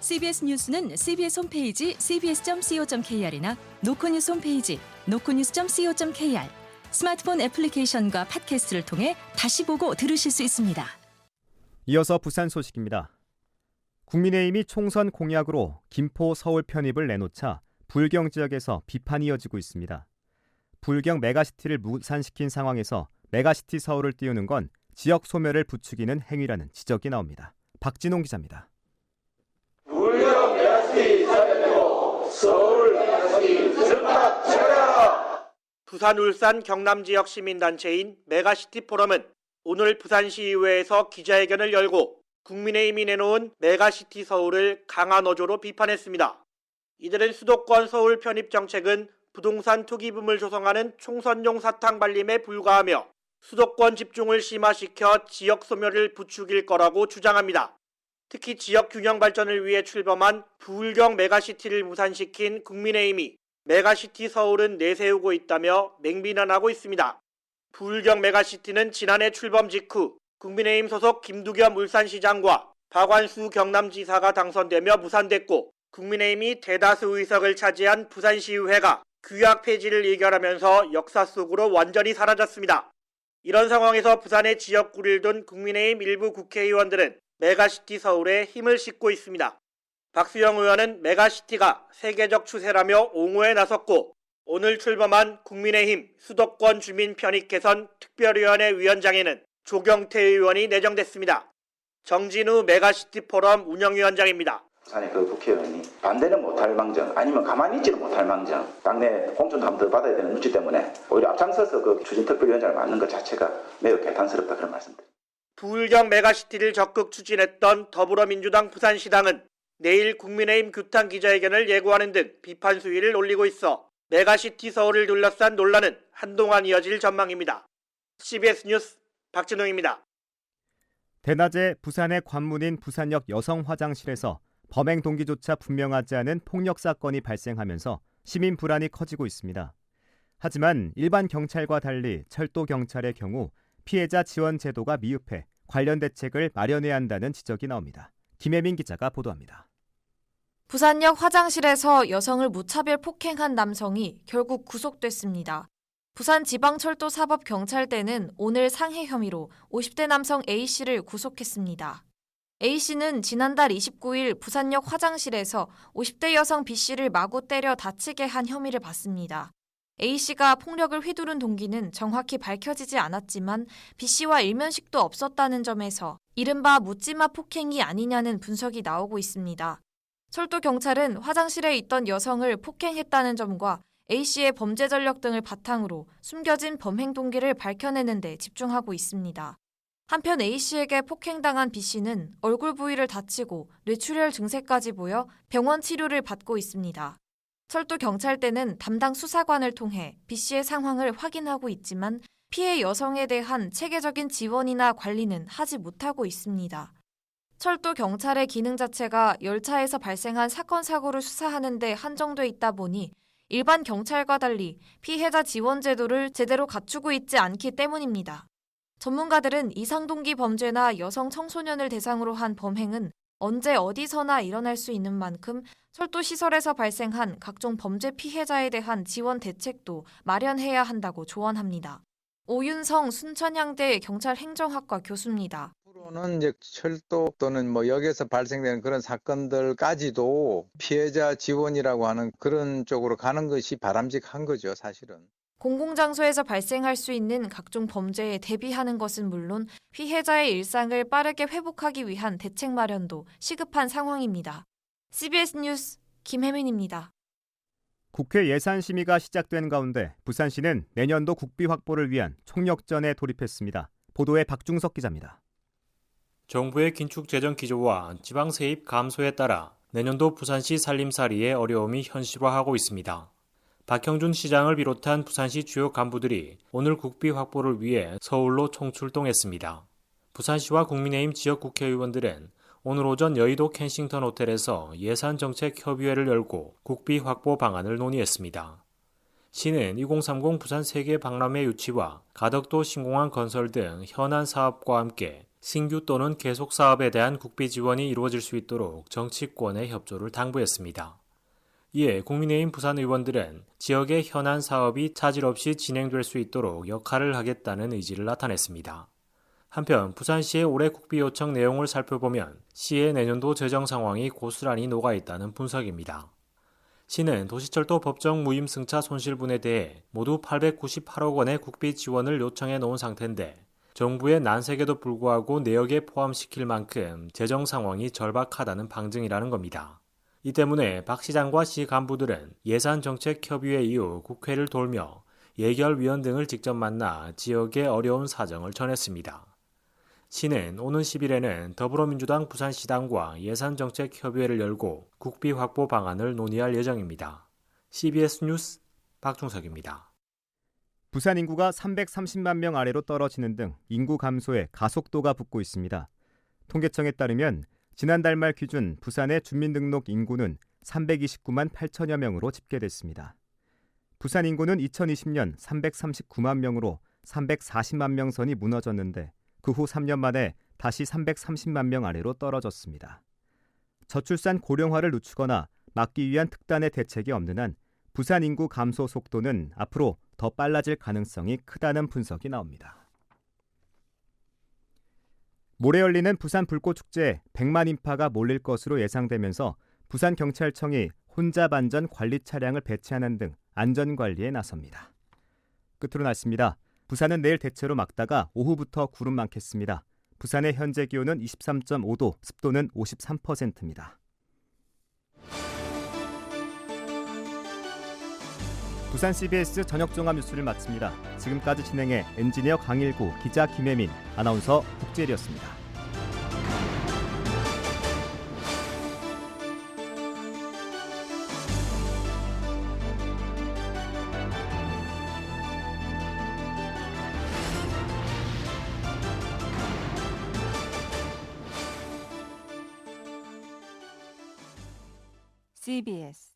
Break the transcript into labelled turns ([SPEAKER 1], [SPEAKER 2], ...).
[SPEAKER 1] CBS 뉴스는 CBS 홈페이지 cbs.co.kr이나 노코뉴스 홈페이지 노코뉴스.co.kr 스마트폰 애플리케이션과 팟캐스트를 통해 다시 보고 들으실 수 있습니다.
[SPEAKER 2] 이어서 부산 소식입니다. 국민의힘이 총선 공약으로 김포 서울 편입을 내놓자 불경 지역에서 비판이 이어지고 있습니다. 불경 메가시티를 무산시킨 상황에서 메가시티 서울을 띄우는 건 지역 소멸을 부추기는 행위라는 지적이 나옵니다. 박진홍 기자입니다.
[SPEAKER 3] 불경 메가시티 사회로 서울 메가시티 정착하라.
[SPEAKER 4] 부산, 울산, 경남 지역 시민단체인 메가시티 포럼은 오늘 부산시의회에서 기자회견을 열고 국민의힘이 내놓은 메가시티 서울을 강한 어조로 비판했습니다. 이들은 수도권 서울 편입 정책은 부동산 투기붐을 조성하는 총선용 사탕 발림에 불과하며 수도권 집중을 심화시켜 지역 소멸을 부추길 거라고 주장합니다. 특히 지역 균형 발전을 위해 출범한 부울경 메가시티를 무산시킨 국민의힘이 메가시티 서울은 내세우고 있다며 맹비난하고 있습니다. 부울경 메가시티는 지난해 출범 직후 국민의힘 소속 김두겸 울산시장과 박완수 경남지사가 당선되며 무산됐고 국민의힘이 대다수 의석을 차지한 부산시의회가 규약 폐지를 의결하면서 역사 속으로 완전히 사라졌습니다. 이런 상황에서 부산의 지역구를 둔 국민의힘 일부 국회의원들은 메가시티 서울에 힘을 싣고 있습니다. 박수영 의원은 메가시티가 세계적 추세라며 옹호에 나섰고 오늘 출범한 국민의힘 수도권 주민 편익 개선 특별위원회 위원장에는 조경태 의원이 내정됐습니다. 정진우 메가시티 포럼 운영위원장입니다.
[SPEAKER 3] 부산의 그 국회의원이 반대는 못할 망정 아니면 가만히 있지는 못할 망정 당내 공천도 번더 받아야 되는 눈치 때문에 오히려 앞장서서 그 추진특별위원장을 맡는 것 자체가 매우 개탄스럽다 그런 말씀드립니다.
[SPEAKER 4] 부울경 메가시티를 적극 추진했던 더불어민주당 부산시당은 내일 국민의힘 규탄 기자회견을 예고하는 등 비판 수위를 올리고 있어 메가시티 서울을 둘러싼 논란은 한동안 이어질 전망입니다. CBS 뉴스 박진웅입니다.
[SPEAKER 2] 대낮에 부산의 관문인 부산역 여성 화장실에서 범행 동기조차 분명하지 않은 폭력 사건이 발생하면서 시민 불안이 커지고 있습니다. 하지만 일반 경찰과 달리 철도 경찰의 경우 피해자 지원 제도가 미흡해 관련 대책을 마련해야 한다는 지적이 나옵니다. 김혜민 기자가 보도합니다.
[SPEAKER 5] 부산역 화장실에서 여성을 무차별 폭행한 남성이 결국 구속됐습니다. 부산지방철도사법경찰대는 오늘 상해 혐의로 50대 남성 A씨를 구속했습니다. A씨는 지난달 29일 부산역 화장실에서 50대 여성 B씨를 마구 때려 다치게 한 혐의를 받습니다. A씨가 폭력을 휘두른 동기는 정확히 밝혀지지 않았지만 B씨와 일면식도 없었다는 점에서 이른바 묻지마 폭행이 아니냐는 분석이 나오고 있습니다. 철도 경찰은 화장실에 있던 여성을 폭행했다는 점과 A씨의 범죄 전력 등을 바탕으로 숨겨진 범행 동기를 밝혀내는 데 집중하고 있습니다. 한편 A씨에게 폭행당한 B씨는 얼굴 부위를 다치고 뇌출혈 증세까지 보여 병원 치료를 받고 있습니다. 철도 경찰대는 담당 수사관을 통해 B씨의 상황을 확인하고 있지만 피해 여성에 대한 체계적인 지원이나 관리는 하지 못하고 있습니다. 철도 경찰의 기능 자체가 열차에서 발생한 사건 사고를 수사하는 데 한정돼 있다 보니 일반 경찰과 달리 피해자 지원 제도를 제대로 갖추고 있지 않기 때문입니다. 전문가들은 이상동기 범죄나 여성 청소년을 대상으로 한 범행은 언제 어디서나 일어날 수 있는 만큼 철도 시설에서 발생한 각종 범죄 피해자에 대한 지원 대책도 마련해야 한다고 조언합니다. 오윤성 순천향대 경찰 행정학과 교수입니다.
[SPEAKER 6] 앞으로는 이제 철도 또는 뭐 역에서 발생되는 그런 사건들까지도 피해자 지원이라고 하는 그런 쪽으로 가는 것이 바람직한 거죠, 사실은.
[SPEAKER 5] 공공장소에서 발생할 수 있는 각종 범죄에 대비하는 것은 물론 피해자의 일상을 빠르게 회복하기 위한 대책 마련도 시급한 상황입니다. CBS 뉴스 김혜민입니다.
[SPEAKER 2] 국회 예산 심의가 시작된 가운데 부산시는 내년도 국비 확보를 위한 총력전에 돌입했습니다. 보도에 박중석 기자입니다.
[SPEAKER 7] 정부의 긴축 재정 기조와 지방 세입 감소에 따라 내년도 부산시 살림살이의 어려움이 현실화하고 있습니다. 박형준 시장을 비롯한 부산시 주요 간부들이 오늘 국비 확보를 위해 서울로 총출동했습니다. 부산시와 국민의힘 지역 국회의원들은 오늘 오전 여의도 켄싱턴 호텔에서 예산정책협의회를 열고 국비 확보 방안을 논의했습니다. 시는 2030 부산 세계 박람회 유치와 가덕도 신공항 건설 등 현안 사업과 함께 신규 또는 계속 사업에 대한 국비 지원이 이루어질 수 있도록 정치권의 협조를 당부했습니다. 이에 국민의힘 부산 의원들은 지역의 현안 사업이 차질 없이 진행될 수 있도록 역할을 하겠다는 의지를 나타냈습니다. 한편 부산시의 올해 국비 요청 내용을 살펴보면 시의 내년도 재정 상황이 고스란히 녹아 있다는 분석입니다. 시는 도시철도 법정 무임 승차 손실분에 대해 모두 898억 원의 국비 지원을 요청해 놓은 상태인데 정부의 난색에도 불구하고 내역에 포함시킬 만큼 재정 상황이 절박하다는 방증이라는 겁니다. 이 때문에 박 시장과 시 간부들은 예산 정책 협의회 이후 국회를 돌며 예결위원 등을 직접 만나 지역의 어려운 사정을 전했습니다. 시는 오는 10일에는 더불어민주당 부산시당과 예산정책협의회를 열고 국비 확보 방안을 논의할 예정입니다. CBS 뉴스 박중석입니다.
[SPEAKER 2] 부산 인구가 330만 명 아래로 떨어지는 등 인구 감소에 가속도가 붙고 있습니다. 통계청에 따르면 지난달 말 기준 부산의 주민등록 인구는 329만 8천여 명으로 집계됐습니다. 부산 인구는 2020년 339만 명으로 340만 명 선이 무너졌는데 그 후 3년 만에 다시 330만 명 아래로 떨어졌습니다. 저출산 고령화를 늦추거나 막기 위한 특단의 대책이 없는 한 부산 인구 감소 속도는 앞으로 더 빨라질 가능성이 크다는 분석이 나옵니다. 모레 열리는 부산 불꽃 축제에 100만 인파가 몰릴 것으로 예상되면서 부산 경찰청이 혼잡 안전 관리 차량을 배치하는 등 안전 관리에 나섭니다. 끝으로 날씨입니다. 부산은 내일 대체로 맑다가 오후부터 구름 많겠습니다. 부산의 현재 기온은 23.5도, 습도는 53%입니다. 부산 CBS 저녁 종합 뉴스를 마칩니다. 지금까지 진행해 엔지니어 강일구, 기자 김혜민, 아나운서 국재리였습니다.
[SPEAKER 8] CBS